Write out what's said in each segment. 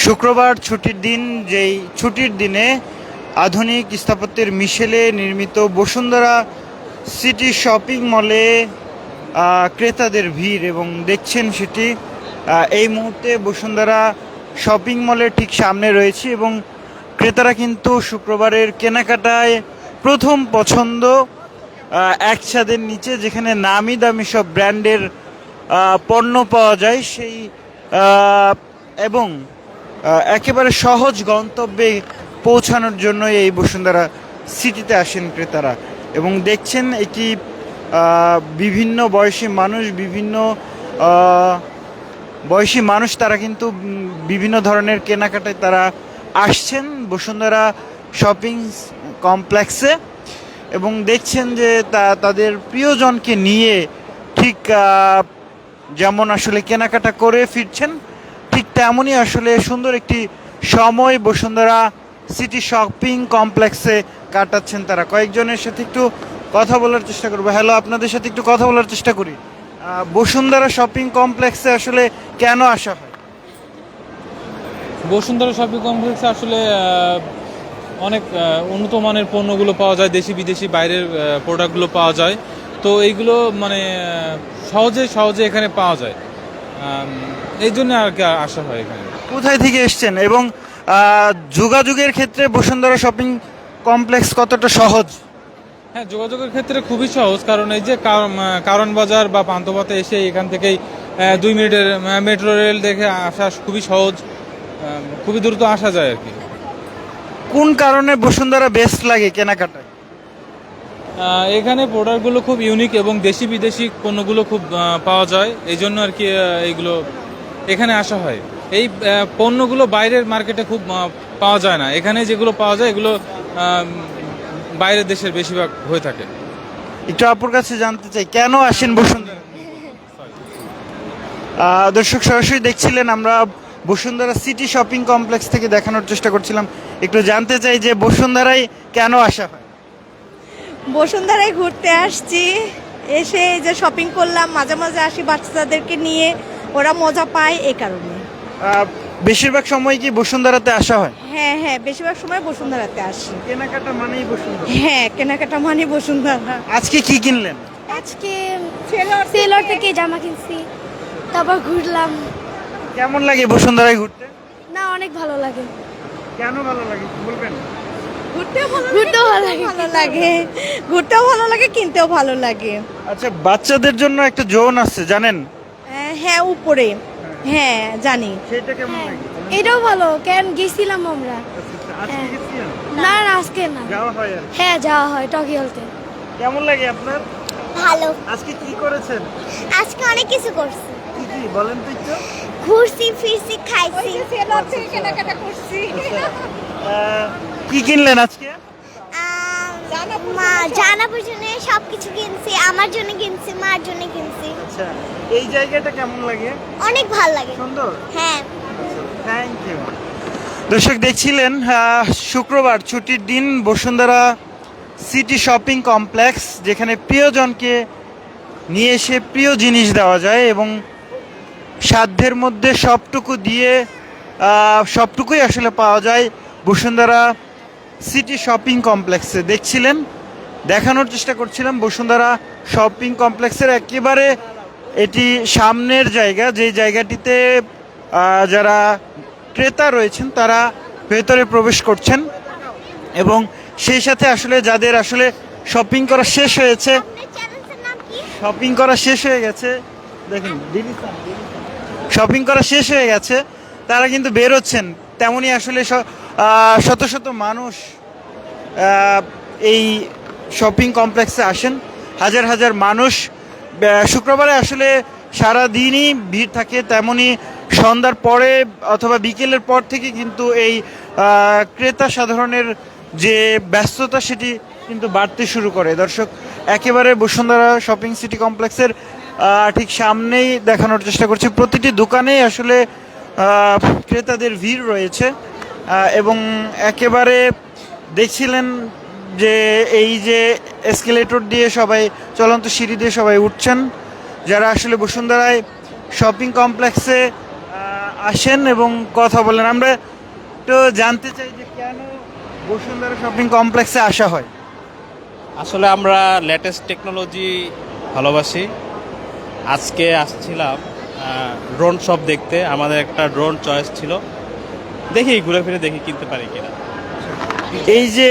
শুক্রবার ছুটির দিন যেই ছুটির দিনে আধুনিক স্থাপত্যের মিশেলে নির্মিত বসুন্ধরা সিটি শপিং মলে ক্রেতাদের ভিড় এবং দেখছেন সেটি এই মুহূর্তে বসুন্ধরা শপিং মলের ঠিক সামনে রয়েছে এবং ক্রেতারা কিন্তু শুক্রবারের কেনাকাটায় প্রথম পছন্দ আহ, এক ছাদের নিচে যেখানে নামি দামি সব ব্র্যান্ডের পণ্য পাওয়া যায় সেই এবং একেবারে সহজ গন্তব্যে পৌঁছানোর জন্য এই বসুন্ধরা সিটিতে আসেন ক্রেতারা এবং দেখছেন এটি বিভিন্ন বয়সী মানুষ, বিভিন্ন বয়সী মানুষ তারা কিন্তু বিভিন্ন ধরনের কেনাকাটায় তারা আসছেন বসুন্ধরা শপিং কমপ্লেক্সে এবং দেখছেন যে তা, তাদের প্রিয়জনকে নিয়ে ঠিক যেমন আসলে কেনাকাটা করে ফিরছেন ঠিক তেমনই আসলে সুন্দর একটি সময় বসুন্ধরা সিটি শপিং কমপ্লেক্সে কাটাচ্ছেন তারা। কয়েকজনের সাথে একটু কথা বলার চেষ্টা করব। হ্যালো আপনাদের সাথে একটু কথা বলার চেষ্টা করি। বসুন্ধরা শপিং কমপ্লেক্সে আসলে কেন আসা হয়? বসুন্ধরা শপিং কমপ্লেক্সে আসলে অনেক উন্নত মানের পণ্যগুলো পাওয়া যায়, দেশি বিদেশি বাইরের প্রোডাক্টগুলো পাওয়া যায়। তো এইগুলো মানে সহজে সহজে এখানে পাওয়া যায়। এই জন্য আর কি আসা হয় এখানে। কোথায় থেকে এসছেন? এবং যোগাযোগের ক্ষেত্রে বসুন্ধরা শপিং কমপ্লেক্স কতটা সহজ? হ্যাঁ যোগাযোগের ক্ষেত্রে খুবই সহজ কারণ এই যে কারণ বাজার বা পান্থপথে এসে এখান থেকেই দুই মিনিটের মেট্রো রেল দেখে আসা খুবই সহজ খুবই দ্রুত আসা যায় আর কি। কোন কারণে বসুন্ধরা বেস্ট লাগে কেনাকাটায়? এখানে প্রোডাক্টগুলো খুব ইউনিক এবং দেশি বিদেশি পণ্যগুলো খুব পাওয়া যায় এই জন্য আর কি এইগুলো এখানে আসা হয়। এই পণ্যগুলো বাইরের মার্কেটে খুব পাওয়া যায় না। এখানে যেগুলো পাওয়া যায় এগুলো বাইরের দেশের বেশিরভাগ হয়ে থাকে। একটু আপুর কাছে জানতে চাই কেন আসেন বসুন্ধরা? দর্শক সরাসরি দেখছিলেন আমরা বসুন্ধরা সিটি শপিং কমপ্লেক্স থেকে দেখানোর চেষ্টা করছিলাম। একটু জানতে চাই যে বসুন্ধরায় কেন আসা হয়? বসুন্ধরায় ঘুরতে আসছি এসে এই যে শপিং করলাম মাঝে মাঝে আসি বাচ্চাদেরকে নিয়ে। ওরা মজা পায় এই কারণে। বেশিরভাগ সময় কি বসুন্ধরাতে আসা হয়? হ্যাঁ হ্যাঁ বেশিরভাগ সময় বসুন্ধরাতে আসি। কেনাকাটা মানেই বসুন্ধরা। হ্যাঁ কেনাকাটা মানে বসুন্ধরা। আজকে কি কিনলেন? আজকে সেলর থেকে। জামা কিনছি তারপর ঘুরলাম। কেমন লাগে বসুন্ধরায় ঘুরতে? না অনেক ভালো লাগে। কেন ভালো লাগে বলবেন? ঘুরতেও ভালো লাগে, ভালো লাগে। ঘুরতেও ভালো লাগে কিনতেও ভালো লাগে। আচ্ছা বাচ্চাদের জন্য একটা জোন আছে জানেন? হ্যাঁ উপরে। হ্যাঁ জানি। সেটা কেমন হ্যাঁ লাগে এটাও ভালো। কেন গেছিলাম আমরা? আচ্ছা, আচ্ছা, আজকে হ্যাঁ। গেছিলেন? না না আজকে না। যাওয়া হয় আর হ্যাঁ যাওয়া হয় টকিওতে কেমন লাগে আপনার? ভালো। আজকে কি করেছেন? আজকে অনেক কিছু করছি। কি কি? বলেন তো একটু। ঘুরছি ফিরছি খাইছি। আহ, কি কিনলেন আজকে? মা জানাবার জন্য সব কিছু কিনছি আমার জন্য কিনছি মার জন্য কিনছি। আচ্ছা এই জায়গাটা কেমন লাগে? অনেক ভালো লাগে। সুন্দর? হ্যাঁ। থ্যাংক ইউ দর্শক দেখছিলেন শুক্রবার ছুটির দিন বসুন্ধরা সিটি শপিং কমপ্লেক্স যেখানে প্রিয়জনকে নিয়ে এসে প্রিয় জিনিস দেওয়া যায় এবং সাধ্যের মধ্যে সবটুকু দিয়ে সবটুকুই আসলে পাওয়া যায় বসুন্ধরা সিটি শপিং কমপ্লেক্সে। দেখছিলেন দেখানোর চেষ্টা করছিলাম। বসুন্ধরা শপিং কমপ্লেক্সের একেবারে এটি সামনের জায়গা, যে জায়গাটিতে যারা ক্রেতা রয়েছেন, তারা ভেতরে প্রবেশ করছেন। এবং সেই সাথে আসলে যাদের আসলে শপিং করা শেষ হয়েছে, শপিং করা শেষ হয়ে গেছে, দেখুন শপিং করা শেষ হয়ে গেছে, তারা কিন্তু বেরোচ্ছেন। তেমনই আসলে শত শত মানুষ এই শপিং কমপ্লেক্সে আসেন। হাজার হাজার মানুষ শুক্রবারে আসলে সারা দিনই ভিড় থাকে, তেমনি সন্ধ্যার পরে অথবা বিকেলের পর থেকে কিন্তু এই ক্রেতা সাধারণের যে ব্যস্ততা সেটি কিন্তু বাড়তে শুরু করে। দর্শক, একেবারে বসুন্ধরা শপিং সিটি কমপ্লেক্সের ঠিক সামনেই দেখানোর চেষ্টা করছি। প্রতিটি দোকানেই আসলে ক্রেতাদের ভিড় রয়েছে এবং একেবারে দেখছিলেন যে এই যে এসকেলেটর দিয়ে সবাই, চলন্ত সিঁড়ি দিয়ে সবাই উঠছেন, যারা আসলে বসুন্ধরায় শপিং কমপ্লেক্সে আসেন এবং কথা বলেন। আমরা তো জানতে চাই যে কেন বসুন্ধরা শপিং কমপ্লেক্সে আসা হয়? আসলে আমরা লেটেস্ট টেকনোলজি ভালোবাসি। আজকে আসছিলাম ড্রোন শপ দেখতে। আমাদের একটা ড্রোন চয়েস ছিল। দেখি, ঘুরে ফিরে দেখি কিনতে পারি কিনা। এই যে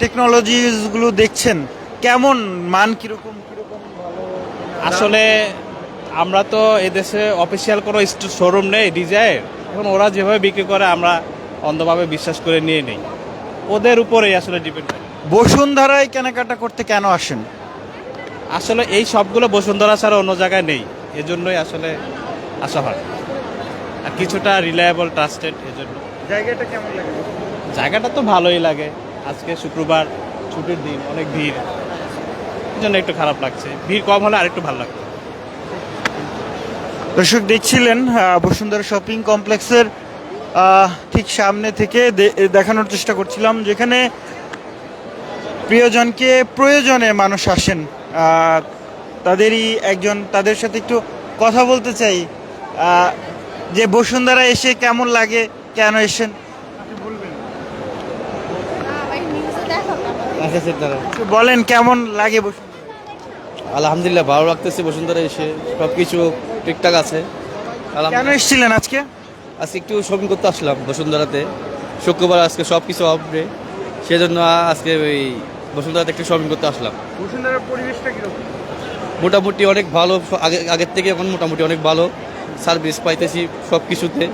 টেকনোলজিসগুলো দেখছেন কেমন মান কীরকম কীরকম আসলে আমরা তো এদেশে অফিসিয়াল কোনো শোরুম নেই ডিজাইন এখন ওরা যেভাবে বিক্রি করে আমরা অন্ধভাবে বিশ্বাস করে নিয়ে নেই। ওদের উপরেই আসলে ডিপেন্ড করে। বসুন্ধরায় কেনাকাটা করতে কেন আসেন? আসলে এই সবগুলো বসুন্ধরা ছাড়া অন্য জায়গায় নেই। এজন্যই আসলে আসা হয়। আর কিছুটা রিলায়েবল ট্রাস্টেড এজন্য। জায়গাটা কেমন লাগে? জায়গাটা তো ভালোই লাগে। আজকে শুক্রবার, ছুটির দিন, অনেক ভিড়। জন্য একটু খারাপ লাগছে। ভিড় কম হলে আরেকটু ভালো লাগতো। দর্শক, দেখছিলেন বসুন্ধরা শপিং কমপ্লেক্সের ঠিক সামনে থেকে দেখানোর চেষ্টা করছিলাম, যেখানে প্রিয়জনকে প্রয়োজনে মানুষ আসেন। তাদেরই একজন, তাদের সাথে একটু কথা বলতে চাই। যে বসুন্ধরা এসে কেমন লাগে, কেন এসেন একটু বলেন কেমন লাগে বসুন্ধরা আলহামদুলিল্লাহ ভালো লাগতেছে বসুন্ধরা এসে সব কিছু ঠিকঠাক আছে। কেন। এসেছিলেন আজকে? আজকে একটু শপিং করতে আসলাম বসুন্ধরাতে। শুক্রবার আজকে সব কিছু হবে সেজন্য আজকে ওই বসুন্ধরাতে একটু শপিং করতে আসলাম। বসুন্ধরার পরিবেশটা কীরকম? মোটামুটি অনেক ভালো আগে আগের থেকে এখন মোটামুটি অনেক ভালো। সার্ভিস পাইতেছি সব কিছুতে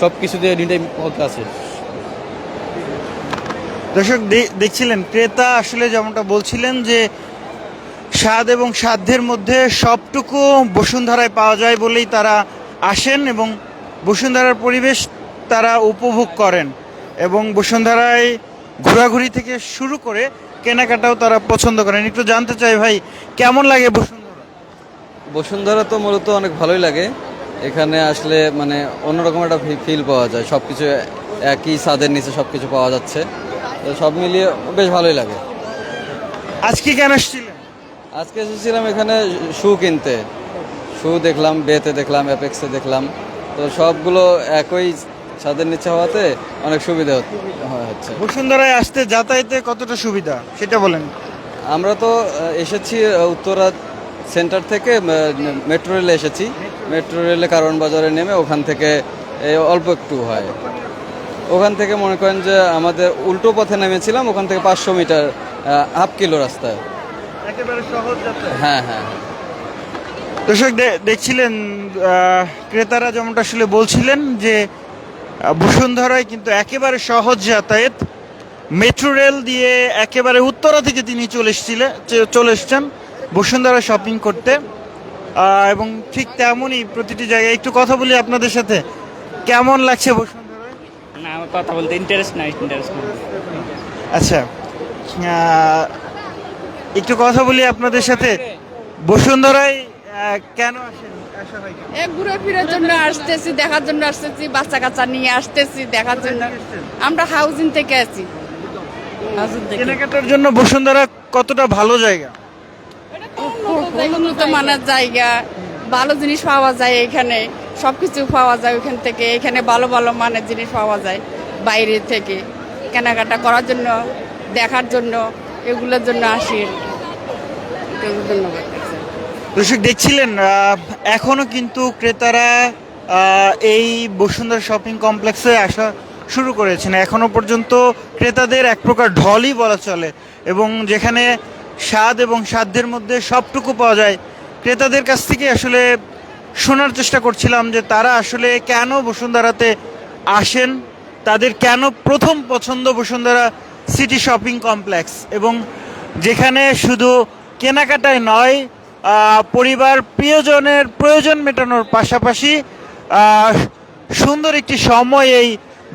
সব কিছুতে আছে। দর্শক দেখছিলেন, ক্রেতা আসলে যেমনটা বলছিলেন যে, স্বাদ এবং সাধ্যের মধ্যে সবটুকু বসুন্ধরায় পাওয়া যায় বলেই তারা আসেন এবং বসুন্ধরার পরিবেশ তারা উপভোগ করেন এবং বসুন্ধরায় ঘোরাঘুরি থেকে শুরু করে কেনাকাটাও তারা পছন্দ করেন। একটু জানতে চাই ভাই, কেমন লাগে বসুন্ধরা? বসুন্ধরা তো মূলত অনেক ভালোই লাগে। এখানে আসলে মানে অন্যরকম একটা ফিল পাওয়া যায়। সব কিছু একই ছাদের নিচে সব কিছু পাওয়া যাচ্ছে। তো সব মিলিয়ে বেশ ভালোই লাগে। আজকে কেন এসেছিলেন? আজকে এসেছিলাম এখানে শু কিনতে। শু দেখলাম বেতে দেখলাম অ্যাপেক্সে দেখলাম। তো সবগুলো একই ছাদের নিচে হওয়াতে অনেক সুবিধা হচ্ছে। বসুন্ধরায় আসতে যাতায়াতে কতটা সুবিধা? সেটা বলেন। আমরা তো এসেছি উত্তরা সেন্টার থেকে মেট্রো রেলে এসেছি। মেট্রো। রেলে কারণ বাজারে নেমে ওখান থেকে অল্প একটু হয়। ওখান থেকে মনে করেন যে আমাদের উল্টো পথে নেমেছিলাম ওখান থেকে পাঁচশো মিটার হাফ কিলো রাস্তায়। একেবারে সহজ হ্যাঁ হ্যাঁ। দর্শক দে- দেখছিলেন ক্রেতারা যেমনটা আসলে বলছিলেন যে বসুন্ধরায় কিন্তু একেবারে সহজ যাতায়াত। মেট্রো রেল দিয়ে একেবারে উত্তরা থেকে তিনি চলে এসেছিলেন চ- চলে এসছেন বসুন্ধরা শপিং করতে। এবং ঠিক তেমনই প্রতিটি জায়গায় একটু কথা বলি আপনাদের সাথে। কেমন লাগছে বসুন্ধরায় না আমার কথা বলতে ইন্টারেস্ট নাই ইন্টারেস্ট নাই আচ্ছা একটু কথা বলি আপনাদের সাথে। বসুন্ধরায় কেন আসেন? আসা ঘুরে ফিরার জন্য আসতেছি দেখার জন্য আসতেছি বাচ্চা কাচ্চা নিয়ে আসতেছি দেখার জন্য। আমরা হাউজিং থেকে আছি। কেনাকাটার জন্য বসুন্ধরা কতটা ভালো জায়গা? উন্নত মানের জায়গা ভালো জিনিস পাওয়া যায় এখানে। সবকিছু পাওয়া যায় ওখান থেকে। এখানে ভালো ভালো মানের জিনিস পাওয়া যায় বাইরে থেকে। কেনাকাটা করার জন্য দেখার জন্য এগুলোর জন্য আসি। ধন্যবাদ দেখছিলেন আহ, এখনও কিন্তু ক্রেতারা এই বসুন্ধরা শপিং কমপ্লেক্সে আসা শুরু করেছেন। এখনও পর্যন্ত ক্রেতাদের এক প্রকার ঢলই বলা চলে এবং যেখানে স্বাদ এবং সাধ্যের মধ্যে সবটুকু পাওয়া যায় ক্রেতাদের কাছ থেকে আসলে শোনার চেষ্টা করছিলাম যে তারা আসলে কেন বসুন্ধরাতে আসেন, তাদের কেন প্রথম পছন্দ বসুন্ধরা সিটি শপিং কমপ্লেক্স এবং যেখানে শুধু কেনাকাটায় নয় পরিবার প্রিয়জনের প্রয়োজন মেটানোর পাশাপাশি সুন্দর একটি সময় এই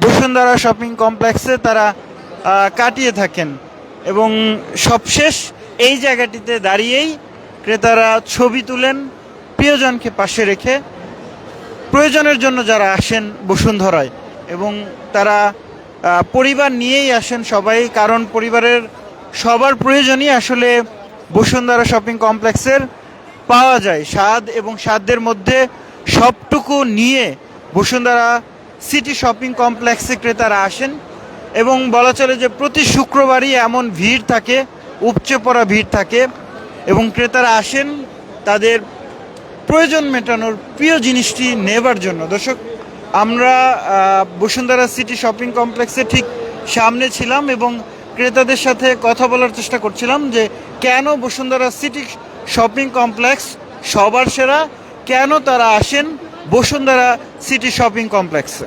বসুন্ধরা শপিং কমপ্লেক্সে তারা কাটিয়ে থাকেন এবং সবশেষ এই জায়গাটিতে দাঁড়িয়েই ক্রেতারা ছবি তুলেন। প্রিয়জনকে পাশে রেখে প্রয়োজনের জন্য যারা আসেন বসুন্ধরায় এবং তারা পরিবার নিয়েই আসেন সবাই, কারণ পরিবারের সবার প্রয়োজনই আসলে বসুন্ধরা শপিং কমপ্লেক্সের পাওয়া যায়। স্বাদ এবং সাধ্যের মধ্যে সবটুকু নিয়ে বসুন্ধরা সিটি শপিং কমপ্লেক্সে ক্রেতারা আসেন এবং বলা চলে যে প্রতি শুক্রবারই এমন ভিড় থাকে, উপচে পড়া ভিড় থাকে এবং ক্রেতারা আসেন, তাদের প্রয়োজন মেটানোর প্রিয় জিনিসটি নেবার জন্য। দর্শক, আমরা বসুন্ধরা সিটি শপিং কমপ্লেক্সে ঠিক সামনে ছিলাম এবং ক্রেতাদের সাথে কথা বলার চেষ্টা করছিলাম যে কেন বসুন্ধরা সিটি শপিং কমপ্লেক্স সবার সেরা? কেন তারা আসেন বসুন্ধরা সিটি শপিং কমপ্লেক্সে?